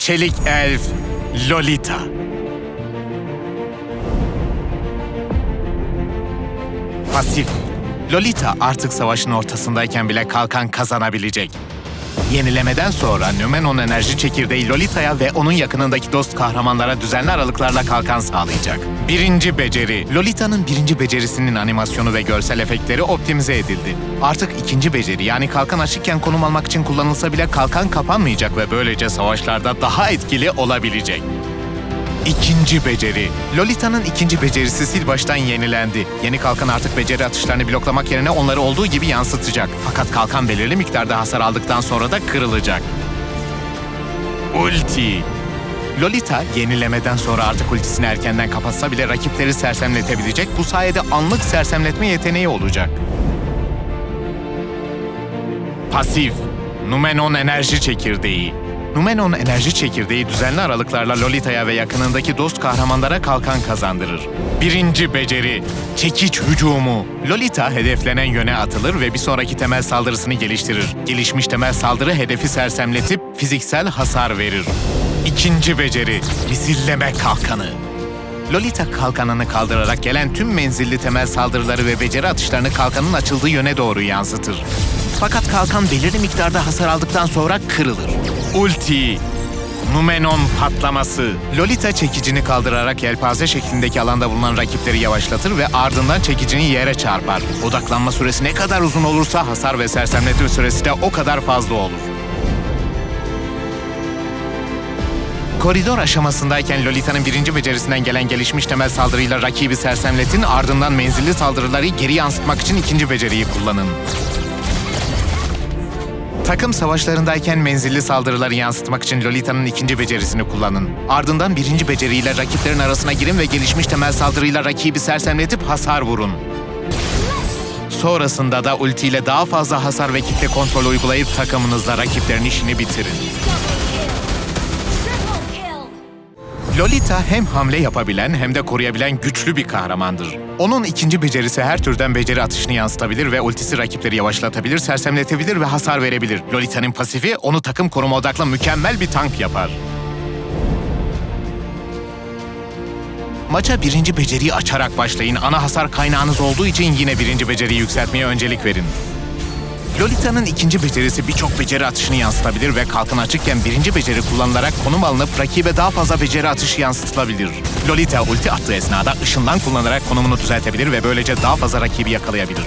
Çelik Elf Lolita. Pasif. Lolita artık savaşın ortasındayken bile kalkan kazanabilecek. Yenilemeden sonra Nümenon enerji çekirdeği Lolita'ya ve onun yakınındaki dost kahramanlara düzenli aralıklarla kalkan sağlayacak. Birinci beceri. Lolita'nın birinci becerisinin animasyonu ve görsel efektleri optimize edildi. Artık ikinci beceri yani kalkan açıkken konum almak için kullanılsa bile kalkan kapanmayacak ve böylece savaşlarda daha etkili olabilecek. İkinci beceri. Lolita'nın ikinci becerisi sil baştan yenilendi. Yeni kalkan artık beceri atışlarını bloklamak yerine onları olduğu gibi yansıtacak. Fakat kalkan belirli miktarda hasar aldıktan sonra da kırılacak. Ulti. Lolita yenilemeden sonra artık ultisini erkenden kapatsa bile rakipleri sersemletebilecek. Bu sayede anlık sersemletme yeteneği olacak. Pasif. Numenon enerji çekirdeği. Numenon enerji çekirdeği düzenli aralıklarla Lolita'ya ve yakınındaki dost kahramanlara kalkan kazandırır. Birinci beceri, çekiç hücumu. Lolita hedeflenen yöne atılır ve bir sonraki temel saldırısını geliştirir. Gelişmiş temel saldırı hedefi sersemletip fiziksel hasar verir. İkinci beceri, misilleme kalkanı. Lolita kalkanını kaldırarak gelen tüm menzilli temel saldırıları ve beceri atışlarını kalkanın açıldığı yöne doğru yansıtır. Fakat kalkan belirli miktarda hasar aldıktan sonra kırılır. Ulti Numenon patlaması. Lolita çekicini kaldırarak yelpaze şeklindeki alanda bulunan rakipleri yavaşlatır ve ardından çekicini yere çarpar. Odaklanma süresi ne kadar uzun olursa hasar ve sersemletme süresi de o kadar fazla olur. Koridor aşamasındayken Lolita'nın birinci becerisinden gelen gelişmiş temel saldırıyla rakibi sersemletin ardından menzilli saldırıları geri yansıtmak için ikinci beceriyi kullanın. Takım savaşlarındayken menzilli saldırıları yansıtmak için Lolita'nın ikinci becerisini kullanın. Ardından birinci beceriyle rakiplerin arasına girin ve gelişmiş temel saldırıyla rakibi sersemletip hasar vurun. Sonrasında da ultiyle daha fazla hasar ve kitle kontrol uygulayıp takımınızla rakiplerin işini bitirin. Lolita hem hamle yapabilen hem de koruyabilen güçlü bir kahramandır. Onun ikinci becerisi her türden beceri atışını yansıtabilir ve ultisi rakipleri yavaşlatabilir, sersemletebilir ve hasar verebilir. Lolita'nın pasifi onu takım koruma odaklı mükemmel bir tank yapar. Maça birinci beceriyi açarak başlayın. Ana hasar kaynağınız olduğu için yine birinci beceriyi yükseltmeye öncelik verin. Lolita'nın ikinci becerisi birçok beceri atışını yansıtabilir ve kalkan açıkken birinci beceri kullanılarak konum alınıp rakibe daha fazla beceri atışı yansıtılabilir. Lolita ulti attığı esnada ışınlan kullanarak konumunu düzeltebilir ve böylece daha fazla rakibi yakalayabilir.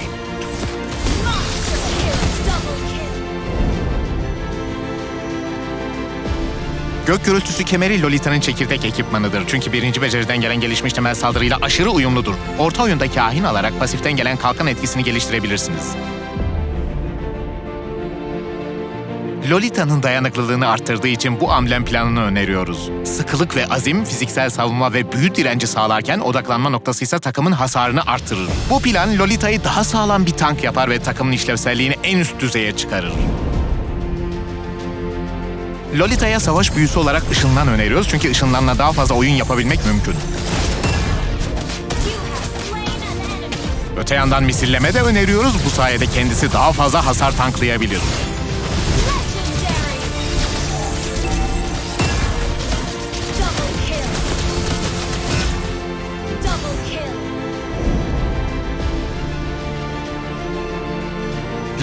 Gök gürültüsü kemeri Lolita'nın çekirdek ekipmanıdır. Çünkü birinci beceriden gelen gelişmiş temel saldırıyla aşırı uyumludur. Orta oyunda kahin alarak pasiften gelen kalkan etkisini geliştirebilirsiniz. Lolita'nın dayanıklılığını arttırdığı için bu amblem planını öneriyoruz. Sıkılık ve azim fiziksel savunma ve büyü direnci sağlarken odaklanma noktası ise takımın hasarını artırır. Bu plan Lolita'yı daha sağlam bir tank yapar ve takımın işlevselliğini en üst düzeye çıkarır. Lolita'ya savaş büyüsü olarak ışınlan öneriyoruz çünkü ışınlanla daha fazla oyun yapabilmek mümkün. Öte yandan misilleme de öneriyoruz. Bu sayede kendisi daha fazla hasar tanklayabilir.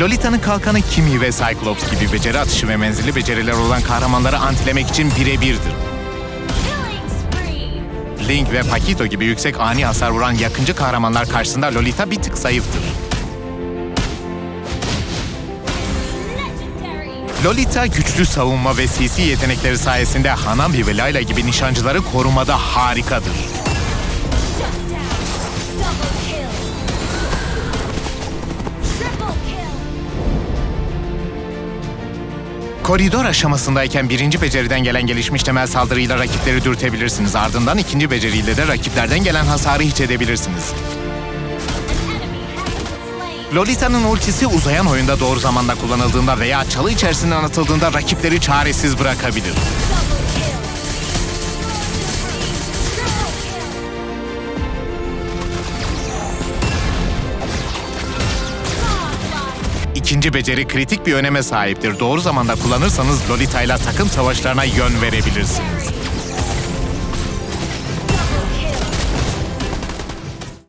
Lolita'nın kalkanı Kimi ve Cyclops gibi beceri atışı ve menzilli beceriler olan kahramanları antilemek için birebirdir. Link ve Paquito gibi yüksek ani hasar vuran yakıncı kahramanlar karşısında Lolita bir tık zayıftır. Lolita güçlü savunma ve CC yetenekleri sayesinde Hanabi ve Layla gibi nişancıları korumada harikadır. Koridor aşamasındayken birinci beceriden gelen gelişmiş temel saldırıyla rakipleri dürtebilirsiniz. Ardından ikinci beceriyle de rakiplerden gelen hasarı hiç edebilirsiniz. Lolita'nın ultisi uzayan oyunda doğru zamanda kullanıldığında veya çalı içerisinden atıldığında rakipleri çaresiz bırakabilir. İkinci beceri kritik bir öneme sahiptir. Doğru zamanda kullanırsanız Lolita ile takım savaşlarına yön verebilirsiniz.